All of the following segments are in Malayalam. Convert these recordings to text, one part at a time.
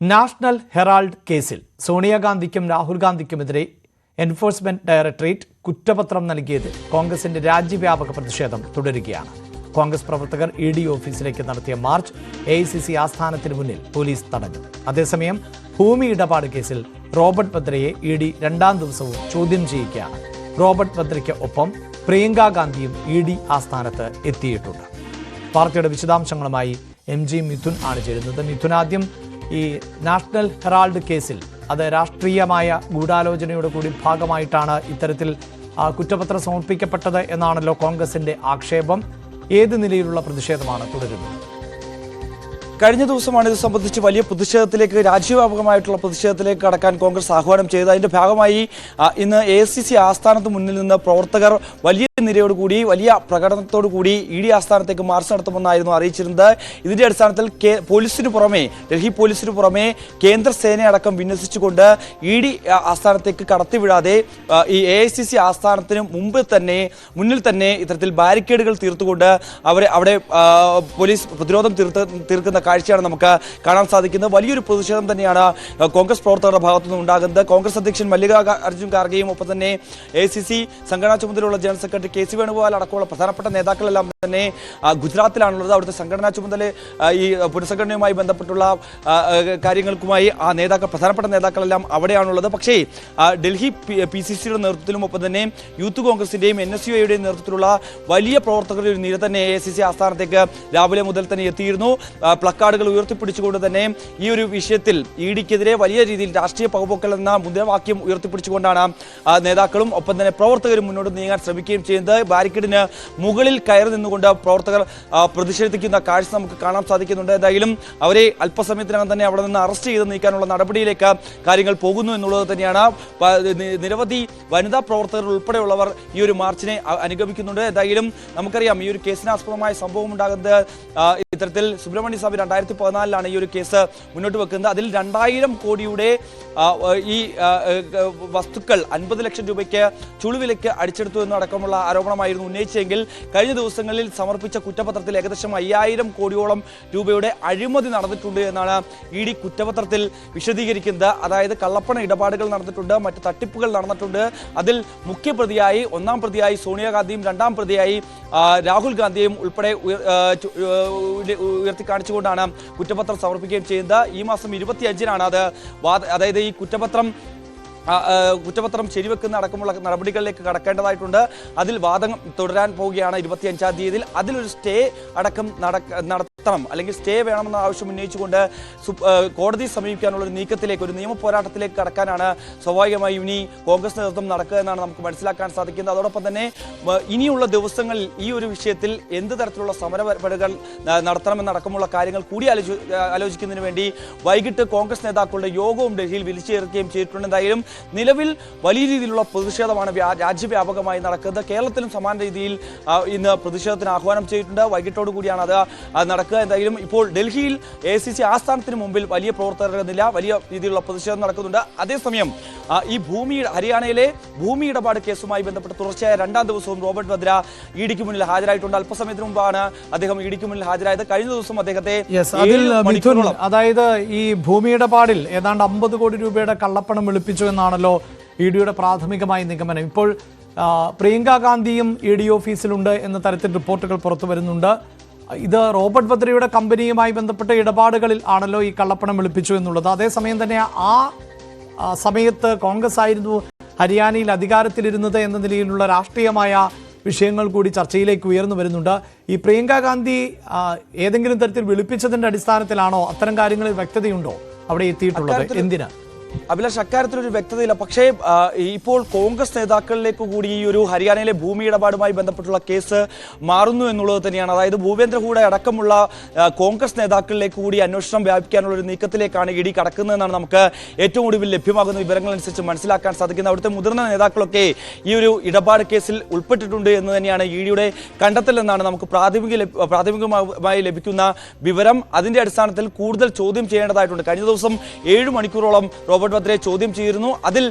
നാഷണൽ ഹെറാൾഡ് കേസിൽ സോണിയാഗാന്ധിക്കും രാഹുൽ ഗാന്ധിക്കുമെതിരെ എൻഫോഴ്സ്മെന്റ് ഡയറക്ടറേറ്റ് കുറ്റപത്രം നൽകിയത് കോൺഗ്രസിന്റെ രാജ്യവ്യാപക പ്രതിഷേധം തുടരുകയാണ്. കോൺഗ്രസ് പ്രവർത്തകർ ഇ ഡി ഓഫീസിലേക്ക് നടത്തിയ march A I C C ആസ്ഥാനത്തിന് മുന്നിൽ പോലീസ് തടഞ്ഞു. അതേസമയം ഭൂമി ഇടപാട് കേസിൽ റോബർട്ട് ഭദ്രയെ ഇ ഡി രണ്ടാം ദിവസവും ചോദ്യം ചെയ്യുകയാണ്. റോബർട്ട് ഭദ്രയ്ക്ക് ഒപ്പം പ്രിയങ്ക ഗാന്ധിയും ഇ ഡി ആസ്ഥാനത്ത് എത്തിയിട്ടുണ്ട്. വാർത്തയുടെ വിശദാംശങ്ങളുമായി എം ജി മിഥുൻ ആണ് ചേരുന്നത്. മിഥുൻ ആദ്യം ഈ നാഷണൽ ഹെറാൾഡ് കേസിൽ അത് രാഷ്ട്രീയമായ ഗൂഢാലോചനയുടെ കൂടി ഭാഗമായിട്ടാണ് ഇത്തരത്തിൽ കുറ്റപത്രം സമർപ്പിക്കപ്പെട്ടത് എന്നാണല്ലോ കോൺഗ്രസിന്റെ ആക്ഷേപം. ഏത് നിലയിലുള്ള പ്രതിഷേധമാണ് തുടരുന്നത്? കഴിഞ്ഞ ദിവസമാണ് ഇത് സംബന്ധിച്ച് വലിയ പ്രതിഷേധത്തിലേക്ക് രാജ്യവ്യാപകമായിട്ടുള്ള പ്രതിഷേധത്തിലേക്ക് കടക്കാൻ കോൺഗ്രസ് ആഹ്വാനം ചെയ്തത്. അതിന്റെ ഭാഗമായി ഇന്ന് എ സി സി ആസ്ഥാനത്ത് മുന്നിൽ നിന്ന് പ്രവർത്തകർ വലിയ നിരയോടുകൂടി വലിയ പ്രകടനത്തോടുകൂടി ഇ ഡി ആസ്ഥാനത്തേക്ക് മാർച്ച് നടത്തുമെന്നായിരുന്നു അറിയിച്ചിരുന്നത്. ഇതിന്റെ അടിസ്ഥാനത്തിൽ പോലീസിന് പുറമെ ഡൽഹി പോലീസിന് പുറമെ കേന്ദ്ര സേനയടക്കം വിന്യസിച്ചുകൊണ്ട് ഇ ഡി ആസ്ഥാനത്തേക്ക് കടത്തിവിടാതെ ഈ എ ഐ സി സി ആസ്ഥാനത്തിന് മുമ്പ് തന്നെ മുന്നിൽ തന്നെ ഇത്തരത്തിൽ ബാരിക്കേഡുകൾ തീർത്തുകൊണ്ട് അവരെ അവിടെ പോലീസ് പ്രതിരോധം തീർത്ത് തീർക്കുന്ന കാഴ്ചയാണ് നമുക്ക് കാണാൻ സാധിക്കുന്നത്. വലിയൊരു പ്രതിഷേധം തന്നെയാണ് കോൺഗ്രസ് പ്രവർത്തകരുടെ ഭാഗത്തുനിന്ന് ഉണ്ടാകുന്നത്. കോൺഗ്രസ് അധ്യക്ഷൻ മല്ലികാ അർജുൻ ഖാർഗെയും ഒപ്പം തന്നെ എ സി സി സംഘടനാ ചുമതലയുള്ള general secretary K C Venugopal അടക്കമുള്ള പ്രധാനപ്പെട്ട നേതാക്കളെല്ലാം തന്നെ ഗുജറാത്തിലാണുള്ളത്. അവിടുത്തെ സംഘടനാ ചുമതല ഈ പുനഃസംഘടനയുമായി ബന്ധപ്പെട്ടുള്ള കാര്യങ്ങൾക്കുമായി ആ നേതാക്കൾ പ്രധാനപ്പെട്ട നേതാക്കളെല്ലാം അവിടെയാണുള്ളത്. പക്ഷേ ഡൽഹി പി സി സിയുടെ നേതൃത്വത്തിലും ഒപ്പം തന്നെ യൂത്ത് കോൺഗ്രസിന്റെയും എൻ എസ് യു ഐയുടെയും നേതൃത്വത്തിലുള്ള വലിയ പ്രവർത്തകരുടെ ഒരു നിര തന്നെ എ സി സി ആസ്ഥാനത്തേക്ക് രാവിലെ മുതൽ തന്നെ എത്തിയിരുന്നു. ആ, പ്ലക്കാർഡുകൾ ഉയർത്തിപ്പിടിച്ചുകൊണ്ട് തന്നെ ഈ ഒരു വിഷയത്തിൽ ഇ ഡിക്കെതിരെ വലിയ രീതിയിൽ രാഷ്ട്രീയ പകപോക്കൽ എന്ന മുദ്രാവാക്യം ഉയർത്തിപ്പിടിച്ചുകൊണ്ടാണ് നേതാക്കളും ഒപ്പം തന്നെ പ്രവർത്തകരും മുന്നോട്ട് നീങ്ങാൻ ശ്രമിക്കുകയും ചെയ്യുന്നത്. ബാരിക്കേഡിന് മുകളിൽ കയറി നിന്നുകൊണ്ട് പ്രവർത്തകർ പ്രതിഷേധിക്കുന്ന കാഴ്ച നമുക്ക് കാണാൻ സാധിക്കുന്നുണ്ട്. എന്തായാലും അവരെ അല്പസമയത്തിനകം തന്നെ അവിടെ നിന്ന് അറസ്റ്റ് ചെയ്ത് നീക്കാനുള്ള നടപടിയിലേക്ക് കാര്യങ്ങൾ പോകുന്നു എന്നുള്ളത് തന്നെയാണ്. നിരവധി വനിതാ പ്രവർത്തകർ ഉൾപ്പെടെയുള്ളവർ ഈ ഒരു മാർച്ചിനെ അനുഗമിക്കുന്നുണ്ട്. എന്തായാലും നമുക്കറിയാം ഈ ഒരു കേസിനാസ്പദമായ സംഭവം ഉണ്ടാകുന്നത് ഇത്തരത്തിൽ സുബ്രഹ്മണ്യ സ്വാമി രണ്ടായിരത്തി പതിനാലിലാണ് ഈ ഒരു കേസ് മുന്നോട്ട് വെക്കുന്നത്. അതിൽ രണ്ടായിരം കോടിയുടെ ഈ വസ്തുക്കൾ അൻപത് ലക്ഷം രൂപയ്ക്ക് ചുളുവിലേക്ക് അടിച്ചെടുത്തു എന്നടക്കമുള്ള ആരോപണമായിരുന്നു ഉന്നയിച്ചെങ്കിൽ കഴിഞ്ഞ ദിവസങ്ങളിൽ സമർപ്പിച്ച കുറ്റപത്രത്തിൽ ഏകദേശം അയ്യായിരം കോടിയോളം രൂപയുടെ അഴിമതി നടന്നിട്ടുണ്ട് എന്നാണ് ഇ ഡി കുറ്റപത്രത്തിൽ വിശദീകരിക്കുന്നത്. അതായത് കള്ളപ്പണ ഇടപാടുകൾ നടന്നിട്ടുണ്ട് മറ്റ് തട്ടിപ്പുകൾ നടന്നിട്ടുണ്ട്. അതിൽ മുഖ്യപ്രതിയായി ഒന്നാം പ്രതിയായി സോണിയാഗാന്ധിയും രണ്ടാം പ്രതിയായി രാഹുൽ ഗാന്ധിയും ഉൾപ്പെടെ ഉയർ- ആ, ചു- ഉയർത്തി കാണിച്ചുകൊണ്ടാണ് കുറ്റപത്രം സമർപ്പിക്കുകയും ചെയ്യുന്നത്. ഈ മാസം ഇരുപത്തിയഞ്ചിനാണ് അത് അതായത് ഈ കുറ്റപത്രം കുറ്റപത്രം ശരിവെക്കുന്ന അടക്കമുള്ള നടപടികളിലേക്ക് കടക്കേണ്ടതായിട്ടുണ്ട്. അതിൽ വാദം തുടരാൻ പോവുകയാണ് ഇരുപത്തിയഞ്ചാം തീയതിയിൽ. അതിലൊരു സ്റ്റേ അടക്കം നടക്ക നടത്തണം അല്ലെങ്കിൽ സ്റ്റേ വേണമെന്ന ആവശ്യം ഉന്നയിച്ചുകൊണ്ട് കോടതി സമീപിക്കാനുള്ള ഒരു നീക്കത്തിലേക്ക് ഒരു നിയമ പോരാട്ടത്തിലേക്ക് കടക്കാനാണ് സ്വാഭാവികമായും ഇനി കോൺഗ്രസ് നേതൃത്വം നടക്കുക എന്നാണ് നമുക്ക് മനസ്സിലാക്കാൻ സാധിക്കുന്നത്. അതോടൊപ്പം തന്നെ ഇനിയുള്ള ദിവസങ്ങളിൽ ഈ ഒരു വിഷയത്തിൽ എന്ത് തരത്തിലുള്ള സമരപരിപാടികൾ നടത്തണമെന്നടക്കമുള്ള കാര്യങ്ങൾ കൂടി ആലോചി ആലോചിക്കുന്നതിന് വേണ്ടി വൈകിട്ട് കോൺഗ്രസ് നേതാക്കളുടെ യോഗവും ഡൽഹിയിൽ വിളിച്ചു ചേർക്കുകയും ചെയ്തിട്ടുണ്ട്. എന്തായാലും നിലവിൽ വലിയ രീതിയിലുള്ള പ്രതിഷേധമാണ് രാജ്യവ്യാപകമായി നടക്കുന്നത്. കേരളത്തിലും സമാന രീതിയിൽ ഇന്ന് പ്രതിഷേധത്തിന് ആഹ്വാനം ചെയ്തിട്ടുണ്ട്. വൈകിട്ടോടു കൂടിയാണ് അത് ആ, എന്തായാലും ഇപ്പോൾ ഡൽഹിയിൽ എ സി സി ആസ്ഥാനത്തിന് മുമ്പിൽ വലിയ പ്രവർത്തകരുടെ നില വലിയ രീതിയിലുള്ള പ്രതിഷേധം നടക്കുന്നുണ്ട്. അതേസമയം ഈ ഭൂമി ഹരിയാനയിലെ ഭൂമി ഇടപാട് കേസുമായി ബന്ധപ്പെട്ട് തുടർച്ചയായ രണ്ടാം ദിവസവും റോബർട്ട് വദ്ര ഇ ഡിക്ക് മുന്നിൽ ഹാജരായിട്ടുണ്ട്. അല്പസമയത്തിന് മുമ്പാണ് അദ്ദേഹം ഇ ഡിക്ക് മുന്നിൽ ഹാജരായത്. കഴിഞ്ഞ ദിവസം അദ്ദേഹത്തെ അതായത് ഈ ഭൂമി ഇടപാടിൽ ഏതാണ്ട് അമ്പത് കോടി രൂപയുടെ കള്ളപ്പണം വെളുപ്പിച്ചു എന്നാണല്ലോ ഇ ഡിയുടെ പ്രാഥമികമായ നിഗമനം. ഇപ്പോൾ പ്രിയങ്ക ഗാന്ധിയും ഇ ഡി ഓഫീസിലുണ്ട് എന്ന തരത്തിൽ റിപ്പോർട്ടുകൾ പുറത്തു വരുന്നുണ്ട്. ഇത് റോബർട്ട് ഭദ്രയുടെ കമ്പനിയുമായി ബന്ധപ്പെട്ട ഇടപാടുകളിൽ ആണല്ലോ ഈ കള്ളപ്പണം വെളുപ്പിച്ചു എന്നുള്ളത്. അതേസമയം തന്നെ ആ സമയത്ത് കോൺഗ്രസ് ആയിരുന്നു ഹരിയാനയിൽ അധികാരത്തിലിരുന്നത് എന്ന നിലയിലുള്ള രാഷ്ട്രീയമായ വിഷയങ്ങൾ കൂടി ചർച്ചയിലേക്ക് ഉയർന്നു വരുന്നുണ്ട്. ഈ പ്രിയങ്ക ഗാന്ധി ഏതെങ്കിലും തരത്തിൽ വിളിപ്പിച്ചതിന്റെ അടിസ്ഥാനത്തിലാണോ അത്തരം കാര്യങ്ങളിൽ വ്യക്തതയുണ്ടോ അവിടെ എത്തിയിട്ടുള്ളത്? അക്കാര്യത്തിൽ- എന്തിന്? അഭിലാഷ് അക്കാര്യത്തിലൊരു വ്യക്തതയില്ല. പക്ഷേ ഇപ്പോൾ കോൺഗ്രസ് നേതാക്കളിലേക്ക് കൂടി ഈ ഒരു ഹരിയാനയിലെ ഭൂമി ഇടപാടുമായി ബന്ധപ്പെട്ടുള്ള കേസ് മാറുന്നു എന്നുള്ളത് തന്നെയാണ്. അതായത് ഭൂപേന്ദ്ര ഹൂഡ അടക്കമുള്ള കോൺഗ്രസ് നേതാക്കളിലേക്ക് കൂടി അന്വേഷണം വ്യാപിക്കാനുള്ള ഒരു നീക്കത്തിലേക്കാണ് ഇ ഡി കടക്കുന്നതെന്നാണ് നമുക്ക് ഏറ്റവും ഒടുവിൽ ലഭ്യമാകുന്ന വിവരങ്ങളനുസരിച്ച് മനസ്സിലാക്കാൻ സാധിക്കുന്നത്. അവിടുത്തെ മുതിർന്ന നേതാക്കളൊക്കെ ഈ ഒരു ഇടപാട് കേസിൽ ഉൾപ്പെട്ടിട്ടുണ്ട് എന്ന് തന്നെയാണ് ഇ ഡിയുടെ കണ്ടെത്തൽ എന്നാണ് നമുക്ക് പ്രാഥമിക പ്രാഥമികമായി ലഭിക്കുന്ന വിവരം. അതിന്റെ അടിസ്ഥാനത്തിൽ കൂടുതൽ ചോദ്യം ചെയ്യേണ്ടതായിട്ടുണ്ട്. കഴിഞ്ഞ ദിവസം ഏഴ് മണിക്കൂറോളം റോബർട്ട് വദ്രയെ ചോദ്യം ചെയ്തിരുന്നു അതിൽ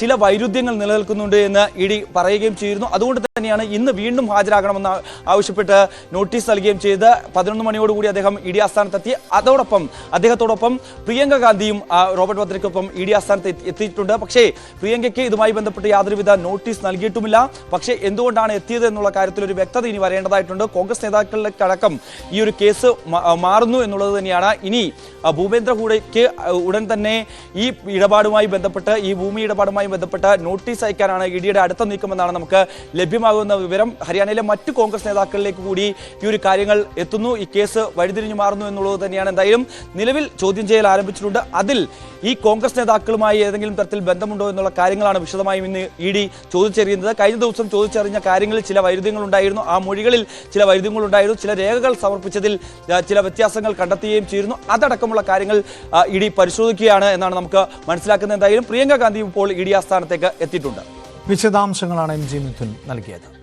ചില വൈരുദ്ധ്യങ്ങൾ നിലനിൽക്കുന്നുണ്ട് എന്ന് ഇ ഡി പറയുകയും ചെയ്തിരുന്നു അതുകൊണ്ട് തന്നെയാണ് ഇന്ന് വീണ്ടും ഹാജരാകണമെന്ന് ആവശ്യപ്പെട്ട് നോട്ടീസ് നൽകുകയും ചെയ്ത് പതിനൊന്ന് മണിയോടുകൂടി അദ്ദേഹം ഇ ഡി ആസ്ഥാനത്തെത്തി. അതോടൊപ്പം അദ്ദേഹത്തോടൊപ്പം പ്രിയങ്ക ഗാന്ധിയും റോബർട്ട് വദ്രയ്ക്കൊപ്പം ഇ ഡി ആസ്ഥാനത്ത് എത്തിയിട്ടുണ്ട്. പക്ഷേ പ്രിയങ്കയ്ക്ക് ഇതുമായി ബന്ധപ്പെട്ട് യാതൊരുവിധ നോട്ടീസ് നൽകിയിട്ടുമില്ല. പക്ഷേ എന്തുകൊണ്ടാണ് എത്തിയത് എന്നുള്ള കാര്യത്തിൽ ഒരു വ്യക്തത ഇനി വരേണ്ടതായിട്ടുണ്ട്. കോൺഗ്രസ് നേതാക്കളുടെ നേതാക്കളിലേക്കടക്കം ഈ ഒരു കേസ് മാറുന്നു എന്നുള്ളത് തന്നെയാണ്. ഇനി ഭൂപേന്ദ്ര ഹൂഡയ്ക്ക് ഉടൻ തന്നെ ഈ ഇടപാടുമായി ബന്ധപ്പെട്ട് ഈ ഭൂമി ഇടപാടുമായി ബന്ധപ്പെട്ട് നോട്ടീസ് അയക്കാനാണ് ഇ ഡിയുടെ അടുത്ത നീക്കമെന്നാണ് നമുക്ക് ലഭ്യമാകുന്ന വിവരം. ഹരിയാനയിലെ മറ്റു കോൺഗ്രസ് നേതാക്കളിലേക്ക് കൂടി ഈ ഒരു കാര്യങ്ങൾ എത്തുന്നു. ഈ കേസ് വഴിതിരിഞ്ഞു മാറുന്നു എന്നുള്ളത് തന്നെയാണ്. എന്തായാലും നിലവിൽ ചോദ്യം ചെയ്യൽ ആരംഭിച്ചിട്ടുണ്ട്. അതിൽ ഈ കോൺഗ്രസ് നേതാക്കളുമായി ഏതെങ്കിലും തരത്തിൽ ബന്ധമുണ്ടോ എന്നുള്ള കാര്യങ്ങളാണ് വിശദമായും ഇന്ന് ഇ ഡി ചോദിച്ചറിയുന്നത്. കഴിഞ്ഞ ദിവസം ചോദിച്ചറിഞ്ഞ കാര്യങ്ങളിൽ ചില വൈരുദ്ധ്യങ്ങൾ ഉണ്ടായിരുന്നു ആ മൊഴികളിൽ ചില വൈരുദ്ധ്യങ്ങൾ ഉണ്ടായിരുന്നു ചില രേഖകൾ സമർപ്പിച്ചതിൽ ചില വ്യത്യാസങ്ങൾ കണ്ടെത്തുകയും ചെയ്തിരുന്നു. അതടക്കമുള്ള കാര്യങ്ങൾ ഇ ഡി പരിശോധിക്കുകയാണ് എന്നാണ് നമുക്ക് മനസ്സിലാക്കുന്നത് എന്തായാലും പ്രിയങ്ക ഗാന്ധി ഇപ്പോൾ ഇ ഡി ആസ്ഥാനത്തേക്ക് എത്തിയിട്ടുണ്ട്. വിശദാംശങ്ങളാണ് എം ജി മിഥുൻ നൽകിയത്.